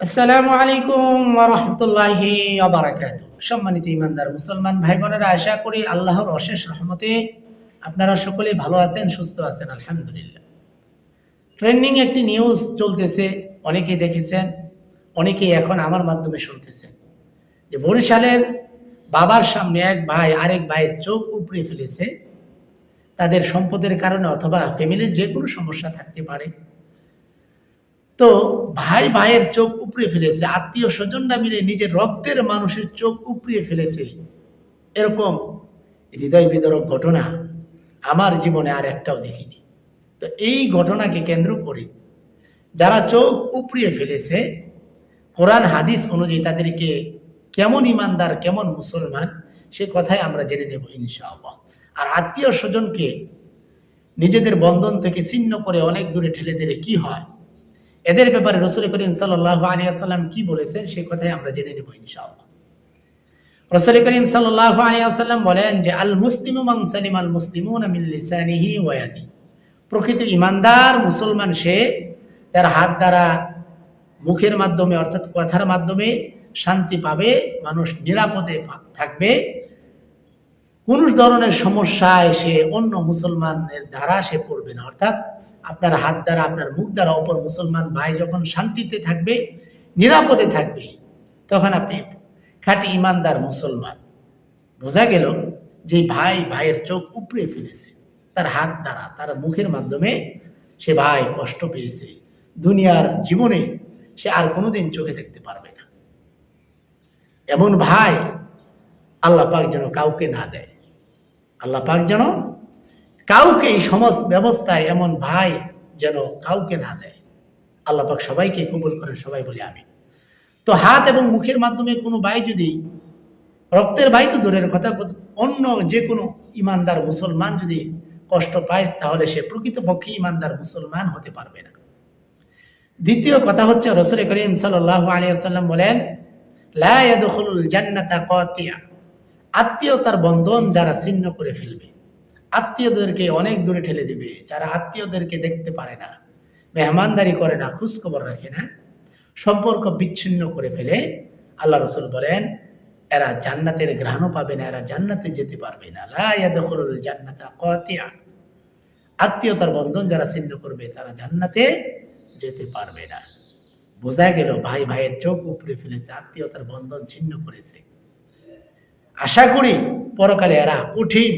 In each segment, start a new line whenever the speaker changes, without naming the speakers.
আসসালামু আলাইকুম ওরহমতুল্লাহি অবরাকাত সম্মানিত ইমানদার মুসলমান ভাই বোনেরা আশা করি আল্লাহর অশেষ রহমতে আপনারা সকলে ভালো আছেন, সুস্থ আছেন, আলহামদুলিল্লাহ। ট্রেন্ডিং একটি নিউজ চলতেছে, অনেকেই দেখেছেন, অনেকেই এখন আমার মাধ্যমে শুনতেছেন। যে বরিশালের বাবার সামনে এক ভাই আরেক ভাইয়ের চোখ উপড়ে ফেলেছে, তাদের সম্পদের কারণে অথবা ফ্যামিলির যে কোনো সমস্যা থাকতে পারে। তো ভাই ভাইয়ের চোখ উপড়ে ফেলেছে, আত্মীয় স্বজনরা মিলে নিজের রক্তের মানুষের চোখ উপড়িয়ে ফেলেছে। এরকম হৃদয় বিদরক ঘটনা আমার জীবনে আর একটাও দেখিনি। তো এই ঘটনাকে কেন্দ্র করে যারা চোখ উপড়িয়ে ফেলেছে, কোরআন, হাদিস অনুযায়ী তাদেরকে কেমন ইমানদার, কেমন মুসলমান, সে কথাই আমরা জেনে নেব ইনশাআল্লাহ। আর আত্মীয় স্বজনকে নিজেদের বন্ধন থেকে ছিন্ন করে অনেক দূরে ঠেলে দিলে কি হয়? এদের ব্যাপারে রসুল করিম সাল্লাহ আলিয়াল্লাম কি বলেছেন সে কথাই আমরা জেনে নেব ইনশাআল্লাহ। রসুল করিম সাল্লাহ আলিয়াল্লাম বলেন যে, আল মুসলিম মান আল মুসলিমুন মিন লিসানিহি ওয়াদি প্রকৃত ইমানদার মুসলমান সে তার হাত দ্বারা মুখের মাধ্যমে, অর্থাৎ কথার মাধ্যমে শান্তি পাবে, মানুষ নিরাপদে থাকবে। কোন ধরনের সমস্যায় সে অন্য মুসলমানের দ্বারা সে পড়বে না। অর্থাৎ আপনার হাত দ্বারা, আপনার মুখ দ্বারা অপর মুসলমান ভাই যখন শান্তিতে থাকবে, নিরাপদে থাকবে, তখন আপনি খাঁটি ইমানদার মুসলমান। বোঝা গেল যে ভাই ভাইয়ের চোখ উপড়ে ফেলেছে। তার হাত দ্বারা, তার মুখের মাধ্যমে সে ভাই কষ্ট পেয়েছে। দুনিয়ার জীবনে সে আর কোনোদিন চোখে দেখতে পারবে না। এমন ভাই আল্লাহ পাক যেন কাউকে না দেয়। আল্লাহ পাক যেন কাউকে এই সমাজ ব্যবস্থায় এমন ভাই যেন কাউকে না দেয়। আল্লাহ পাক সবাইকে কবুল করেন, সবাই বলি আমি তো হাত এবং মুখের মাধ্যমে কোনো ভাই যদি, রক্তের ভাই তো দূরের কথা অন্য যে কোনো ইমানদার মুসলমান যদি কষ্ট পায়, তাহলে সে প্রকৃতপক্ষে ইমানদার মুসলমান হতে পারবে না। দ্বিতীয় কথা হচ্ছে, রসুল করিম সাল্লাহ আলিয়াল্লাম বলেন, লা ইয়াদখুলুল জান্নাতা কাতিয়া। আত্মীয়তার বন্ধন যারা ছিন্ন করে ফেলবে, আত্মীয়দেরকে অনেক দূরে ঠেলে দিবে, যারা আত্মীয়দেরকে দেখতে পারে না, মেহমানদারি করে না খোঁজ খবর রাখে না, সম্পর্ক বিচ্ছিন্ন করে ফেলে, আল্লাহ রসুল বলেন, এরা জান্নাতের ঘ্রাণও পাবে না, এরা জান্নাতে যেতে পারবে না। জান্নাতা কাতিয়া। আত্মীয়তার বন্ধন যারা ছিন্ন করবে, তারা জান্নাতে যেতে পারবে না। বোঝা গেল ভাই ভাইয়ের চোখ উপরে ফেলেছে, আত্মীয়তার বন্ধন ছিন্ন করেছে। আশা করি পরকালে এরা কঠিন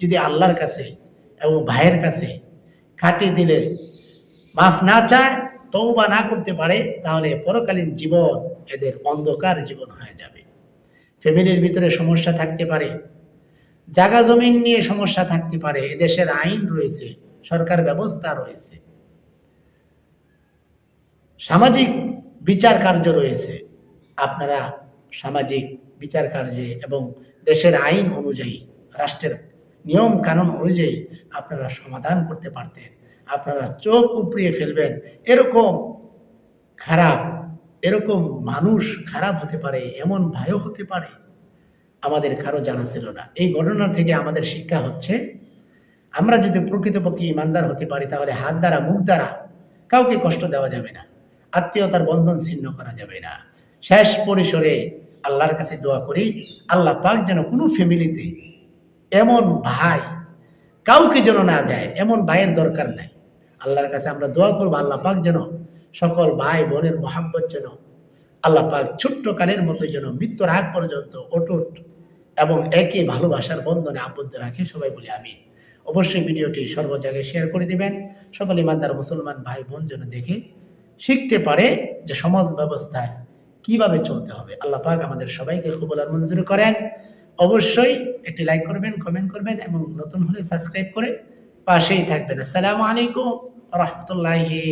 যদি আল্লাহর কাছে এবং ভাইয়ের কাছে কাটিয়ে দিলে মাফ না চায় তৌবা না করতে পারে, তাহলে পরকালীন জীবন এদের অন্ধকার জীবন হয়ে যাবে। ফ্যামিলির ভিতরে সমস্যা থাকতে পারে, জাগা জমিন নিয়ে সমস্যা থাকতে পারে, এদেশের আইন রয়েছে, সরকার ব্যবস্থা রয়েছে, সামাজিক বিচার কার্য রয়েছে। আপনারা সামাজিক বিচার কার্যে এবং দেশের আইন অনুযায়ী, রাষ্ট্রের নিয়ম কানুন অনুযায়ী আপনারা সমাধান করতে পারতেন। আপনারা চোখ উপড়িয়ে ফেলবেন, এরকম খারাপ, এরকম মানুষ খারাপ হতে পারে, এমন ভাইও হতে পারে। আমাদের কারও জানা ছিল না। এই ঘটনা থেকে আমাদের শিক্ষা হচ্ছে, আমরা যদি প্রকৃতপক্ষে ইমানদার হতে পারি, তাহলে হাত দ্বারা, মুখ দ্বারা কাউকে কষ্ট দেওয়া যাবে না। আত্মীয়তার বন্ধন ছিন্ন করা যাবে না। শেষ পরিসরে আল্লাহর কাছে দোয়া করি, আল্লাহ পাক যেন কোনো ফ্যামিলিতে এমন ভাই কাউকে যেন না দেয়, এমন ভাইয়ের দরকার নাই। আল্লাহর কাছে আমরা দোয়া করব, আল্লাহ পাক যেন সকল ভাই বোনের মহাব্বত যেন আল্লাহ পাক ছোট্ট কালের মতো যেন মৃত্যুর আগ পর্যন্ত অটুট এবং একে ভালোবাসার বন্ধনে আবদ্ধ রাখে, সবাই বলি আমি অবশ্যই ভিডিওটি সর্ব জায়গায় শেয়ার করে দিবেন, সকল ইমানদার মুসলমান ভাই বোন যেন দেখে শিখতে পারে যে সমাজ ব্যবস্থায় কীভাবে চলতে হবে? আল্লাহ পাক আমাদের সবাইকে কবুল আর মঞ্জুর করেন। অবশ্যই একটি লাইক করবেন কমেন্ট করবেন এবং নতুন হলে সাবস্ক্রাইব করে পাশেই থাকবেন। আসসালামু আলাইকুম রহমতুল্লাহি